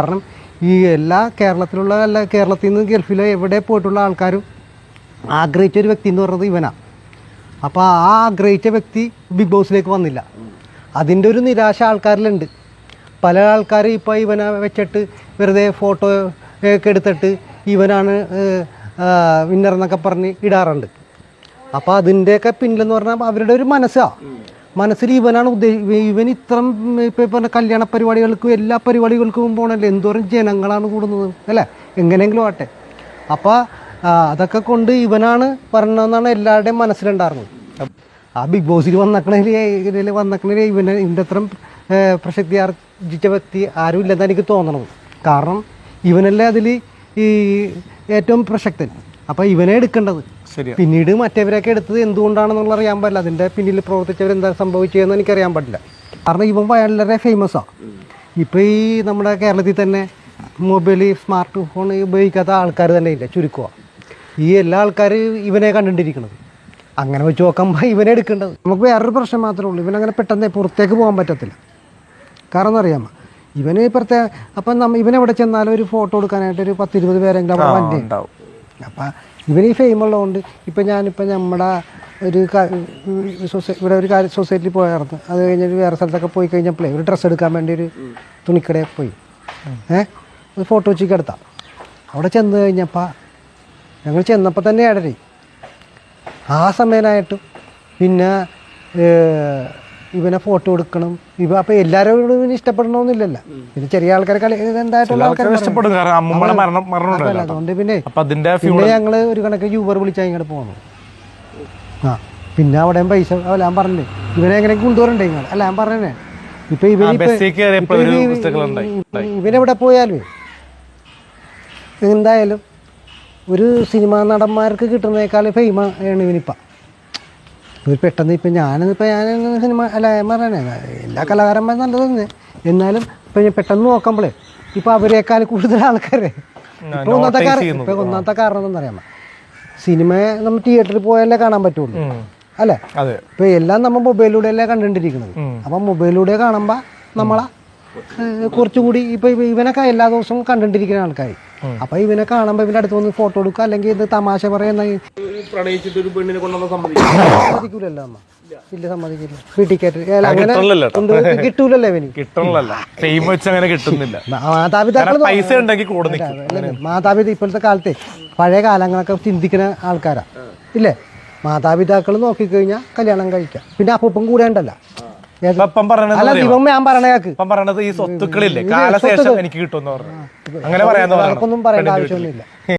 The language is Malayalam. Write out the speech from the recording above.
കാരണം ഈ എല്ലാ കേരളത്തിലുള്ള എല്ലാ കേരളത്തിൽ നിന്ന് ഗൾഫിലെ എവിടെ പോയിട്ടുള്ള ആൾക്കാരും ആഗ്രഹിച്ച ഒരു വ്യക്തി എന്ന് പറയുന്നത് ഇവനാണ് അപ്പോൾ ആ ആഗ്രഹിച്ച വ്യക്തി ബിഗ് ബോസിലേക്ക് വന്നില്ല. അതിന്റെ ഒരു നിരാശ ആൾക്കാരിലുണ്ട്. പല ആൾക്കാർ ഇപ്പോൾ ഇവനെ വെച്ചിട്ട് വെറുതെ ഫോട്ടോ ഒക്കെ എടുത്തിട്ട് ഇവനാണ് വിന്നർ എന്നൊക്കെ പറഞ്ഞ് ഇടാറുണ്ട്. അപ്പോൾ അതിന്റെയൊക്കെ പിന്നിലെന്ന് പറഞ്ഞാൽ അവരുടെ ഒരു മനസ്സാണ് മനസ്സിൽ ഇവനാണ് ഉദ്ദേശിക്കുന്നത് ഇവൻ ഇത്രം ഇപ്പോൾ പറഞ്ഞ കല്യാണ പരിപാടികൾക്കും എല്ലാ പരിപാടികൾക്കും പോകണല്ലേ എന്തോരം ജനങ്ങളാണ് കൂടുന്നത് അല്ലേ? എങ്ങനെയെങ്കിലും ആട്ടെ അപ്പോൾ അതൊക്കെ കൊണ്ട് ഇവനാണ് പറഞ്ഞതെന്നാണ് എല്ലാവരുടെയും മനസ്സിലുണ്ടായിരുന്നത്. ആ ബിഗ് ബോസിൽ വന്നക്കണേൽ വന്നക്കണേൽ ഇവന് ഇവന്റെ അത്ര പ്രശക്തി ആർജിച്ച വ്യക്തി ആരും ഇല്ലെന്നാണ് എനിക്ക് തോന്നണത്. കാരണം ഇവനല്ലേ അതിൽ ഈ ഏറ്റവും പ്രസക്തൻ. അപ്പോൾ ഇവനെ എടുക്കേണ്ടത്. ശരി പിന്നീട് മറ്റേവരൊക്കെ എടുത്തത് എന്തുകൊണ്ടാണെന്നുള്ള അറിയാൻ പറ്റില്ല അതിന്റെ പിന്നിൽ പ്രവർത്തിച്ചവർ എന്താ സംഭവിച്ചതെന്ന് എനിക്കറിയാൻ പറ്റില്ല കാരണം ഇവൻ വളരെ ഫേമസാണ് ഇപ്പോൾ ഈ നമ്മുടെ കേരളത്തിൽ തന്നെ മൊബൈൽ സ്മാർട്ട് ഫോൺ ഉപയോഗിക്കാത്ത ആൾക്കാർ തന്നെ ഇല്ല ചുരുക്കമാണ് ഈ എല്ലാ ആൾക്കാരും ഇവനെ കണ്ടുകൊണ്ടിരിക്കുന്നത് അങ്ങനെ വെച്ച് നോക്കുമ്പോൾ ഇവനെ എടുക്കേണ്ടത്. നമുക്ക് വേറൊരു പ്രശ്നം മാത്രമേ ഉള്ളൂ. ഇവനങ്ങനെ പെട്ടെന്ന് പുറത്തേക്ക് പോകാൻ പറ്റത്തില്ല. കാരണം അറിയാമോ? ഇവന് പ്രത്യേക അപ്പം നമ്മ ഇവനെവിടെ ചെന്നാലും ഒരു ഫോട്ടോ എടുക്കാനായിട്ട് ഒരു പത്തിരുപത് പേരെങ്കിലും അവിടെ വണ്ടി ഉണ്ടാവും. അപ്പം ഇവർ ഈ ഫെയിം ഉള്ളതുകൊണ്ട് ഇപ്പം ഞാനിപ്പോൾ നമ്മുടെ ഒരു സൊസൈ ഇവിടെ ഒരു കാര്യം സൊസൈറ്റിയിൽ പോയായിരുന്നു അത് കഴിഞ്ഞിട്ട് വേറെ സ്ഥലത്തൊക്കെ പോയി കഴിഞ്ഞപ്പോഴേ ഒരു ഡ്രസ്സ് എടുക്കാൻ വേണ്ടി ഒരു തുണിക്കടയിൽ പോയി. ഏഹ് ഒരു ഫോട്ടോ വെച്ചിക്ക് എടുത്താം. അവിടെ ചെന്ന് കഴിഞ്ഞപ്പോൾ ഞങ്ങൾ ചെന്നപ്പോൾ തന്നെ ഇടരി ആ സമയനായിട്ടും പിന്നെ ഇവനെ ഫോട്ടോ എടുക്കണം. ഇവ അപ്പൊ എല്ലാരോടും ഇവന് ഇഷ്ടപ്പെടണമെന്നില്ലല്ലോ ഇത് ചെറിയ ആൾക്കാരെ കളി എന്തായിട്ടുള്ള ഇഷ്ടപ്പെടും. കാരണം അമ്മമ്മയുടെ മരണം മരണം അതുകൊണ്ട് പിന്നെ പിന്നെ ഞങ്ങൾ ഒരു കണക്ക് യൂബർ വിളിച്ചാൽ ഇങ്ങോട്ട് പോകണം ആ പിന്നെ അവിടെ പൈസ അല്ല ഞാൻ പറഞ്ഞില്ലേ ഇവനെ എങ്ങനെ കൊണ്ടുവരണ്ടേ ഇങ്ങനെ അല്ല ഞാൻ പറഞ്ഞേ ഇപ്പൊ ഇവർ ഇവനെവിടെ പോയാലും? എന്തായാലും ഒരു സിനിമാ നടന്മാർക്ക് കിട്ടുന്നേക്കാൾ ഫെയിമാണ് ഇവനിപ്പം. ഒരു പെട്ടെന്ന് ഇപ്പം ഞാനിപ്പോൾ ഞാൻ സിനിമ അല്ല ഞാൻ പറയണേ എല്ലാ കലാകാരന്മാരും നല്ലത് തന്നെ എന്നാലും ഇപ്പം ഞാൻ പെട്ടെന്ന് നോക്കുമ്പോഴേ ഇപ്പം അവരെക്കാൾ കൂടുതൽ ആൾക്കാരെ. ഇപ്പം ഒന്നാമത്തെ കാരണം ഇപ്പം ഒന്നാമത്തെ കാരണം എന്താണെന്നറിയാമോ സിനിമയെ നമ്മൾ തിയേറ്ററിൽ പോയാലേ കാണാൻ പറ്റുള്ളൂ. അല്ലേ? ഇപ്പം എല്ലാം നമ്മൾ മൊബൈലിലൂടെയല്ലേ കണ്ടുകൊണ്ടിരിക്കുന്നത്. അപ്പം മൊബൈലിലൂടെ കാണുമ്പോൾ നമ്മളെ കുറച്ചുകൂടി ഇപ്പൊ ഇവ- ഇവനൊക്കെ എല്ലാ ദിവസവും കണ്ടിട്ടിരിക്കുന്ന ആൾക്കാർ അപ്പൊ ഇവനെ കാണുമ്പോ ഇവന്റെ അടുത്ത് വന്ന് ഫോട്ടോ എടുക്കുക അല്ലെങ്കിൽ ഇത് തമാശ പറയുന്ന പ്രണയിച്ചിട്ട് ഒരു പെണ്ണിനെ കൊണ്ടുവന്ന സമ്മതിക്കൂലല്ലോ അമ്മ. ഇല്ല സമ്മതിക്കില്ല. വീട്ടിൽ കയറ്റി അങ്ങനെ കിട്ടണല്ലോ കേട്ടോ. കൊണ്ടുപോയി കിട്ടൂലല്ലോ ഇവന്. കിട്ടണല്ല. ഫെയിം വെച്ച് അങ്ങനെ കിട്ടുന്നില്ല. മാതാപിതാക്കൾ പൈസ ഉണ്ടെങ്കിൽ കൂടെ മാതാപിതാ ഇപ്പോഴത്തെ കാലത്തെ പഴയ കാലങ്ങളൊക്കെ ചിന്തിക്കുന്ന ആൾക്കാരാ. ഇല്ലേ? മാതാപിതാക്കൾ നോക്കിക്കഴിഞ്ഞാൽ കല്യാണം കഴിക്കാം. പിന്നെ അപ്പൊപ്പം കൂടെ ഉണ്ടല്ല? ഇപ്പൊ പറയണത് ഞാൻ പറഞ്ഞ കേക്ക്. ഇപ്പം പറയണത് ഈ സ്വത്തുക്കളില്ലേ? കാലശേഷം എനിക്ക് കിട്ടുമെന്ന് പറഞ്ഞു. അങ്ങനെ പറയാൻ പറഞ്ഞു? പറയേണ്ട ആവശ്യമൊന്നുമില്ല.